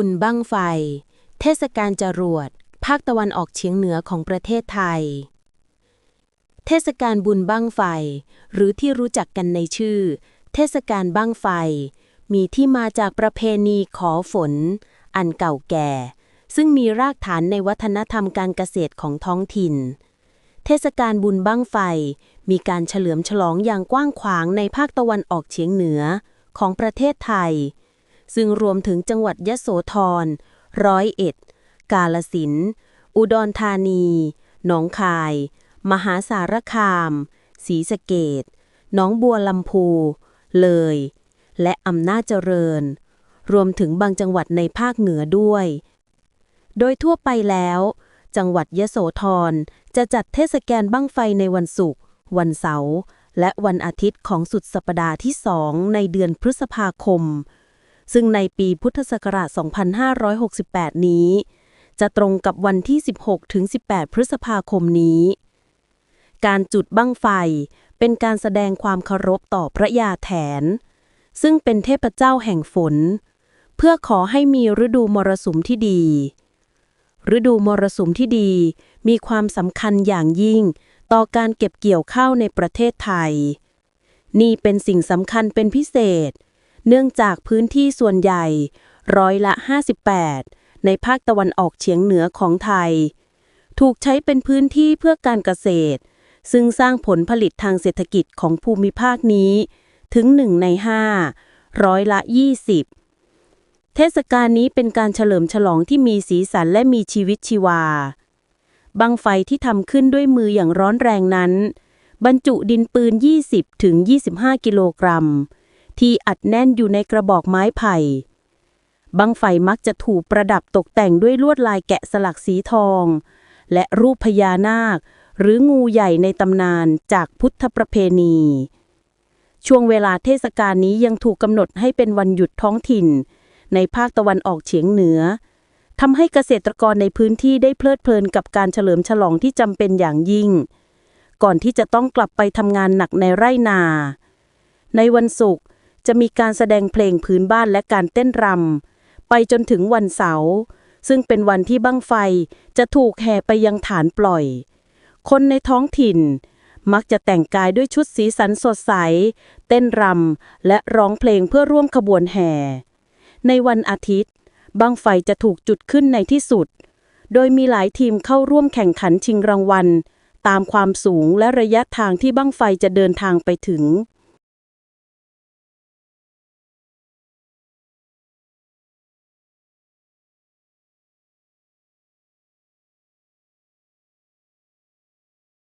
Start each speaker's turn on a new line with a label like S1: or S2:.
S1: บุญบั้งไฟ เทศกาลจรวด ภาคตะวันออกเฉียงเหนือของประเทศไทย เทศกาลบุญบั้งไฟ หรือที่รู้จักกันในชื่อ เทศกาลบั้งไฟ มีที่มาจากประเพณีขอฝน อันเก่าแก่ ซึ่งมีรากฐานในวัฒนธรรมการเกษตรของท้องถิ่น เทศกาลบุญบั้งไฟ มีการเฉลิมฉลองอย่างกว้างขวางในภาคตะวันออกเฉียงเหนือของประเทศไทย ซึ่งรวมถึงจังหวัดยะโสธร ร้อยเอ็ด กาลสินธุ์อุดรธานี หนองคาย มหาสารคาม ศรีสะเกดหนองบัวลำพู เลย และอำนาจเจริญ รวมถึงบางจังหวัดในภาคเหนือด้วย โดยทั่วไปแล้ว จังหวัดยะโสธรจะจัดเทศกาลบั้งไฟในวันศุกร์ วันเสาร์ และวันอาทิตย์ของสุดสัปดาห์ที่สองในเดือนพฤษภาคม ซึ่งในปีพุทธศักราช 2568 นี้ จะตรงกับวันที่ 16 ถึง 18 พฤษภาคมนี้ การจุดบั้งไฟเป็นการแสดงความเคารพต่อพระยาแถน ซึ่งเป็นเทพเจ้าแห่งฝน เพื่อขอให้มีฤดูมรสุมที่ดี ฤดูมรสุมที่ดี มีความสำคัญอย่างยิ่งต่อการเก็บเกี่ยวข้าวในประเทศไทย นี่เป็นสิ่งสำคัญเป็นพิเศษ เนื่องจากพื้นที่ส่วนใหญ่ ร้อยละ 58 ในภาคตะวันออกเฉียงเหนือของไทย ถูกใช้เป็นพื้นที่เพื่อการเกษตร ซึ่งสร้างผลผลิตทางเศรษฐกิจของภูมิภาคนี้ ถึง 1 ใน 5 ร้อยละ 20 เทศกาลนี้เป็นการเฉลิมฉลองที่มีสีสันและมีชีวิตชีวาบังไฟที่ทำขึ้นด้วยมืออย่างร้อนแรงนั้น บรรจุดินปืน 20ถึง25 กิโลกรัม ที่อัดแน่นอยู่ในกระบอกไม้ไผ่บังไฟมักจะถูกประดับตกแต่งด้วยลวดลายแกะสลักสีทอง และรูปพญานาค หรืองูใหญ่ในตำนานจากพุทธประเพณี ช่วงเวลาเทศกาลนี้ยังถูกกำหนดให้เป็นวันหยุดท้องถิ่น ในภาคตะวันออกเฉียงเหนือทำให้เกษตรกรในพื้นที่ได้เพลิดเพลินกับการเฉลิมฉลองที่จำเป็นอย่างยิ่ง ก่อนที่จะต้องกลับไปทำงานหนักในไร่นา ในวันศุกร์ จะมีการแสดงเพลงพื้นบ้านและการเต้นรำไปจนถึงวันเสาร์ซึ่งเป็นวันที่บั้งไฟจะถูกแห่ไปยังฐานปล่อย คนในท้องถิ่น มักจะแต่งกายด้วยชุดสีสันสดใส เต้นรำและร้องเพลงเพื่อร่วมขบวนแห่ ในวันอาทิตย์บั้งไฟจะถูกจุดขึ้นในที่สุด โดยมีหลายทีมเข้าร่วมแข่งขันชิงรางวัล ตามความสูงและระยะทางที่บั้งไฟจะเดินทางไปถึง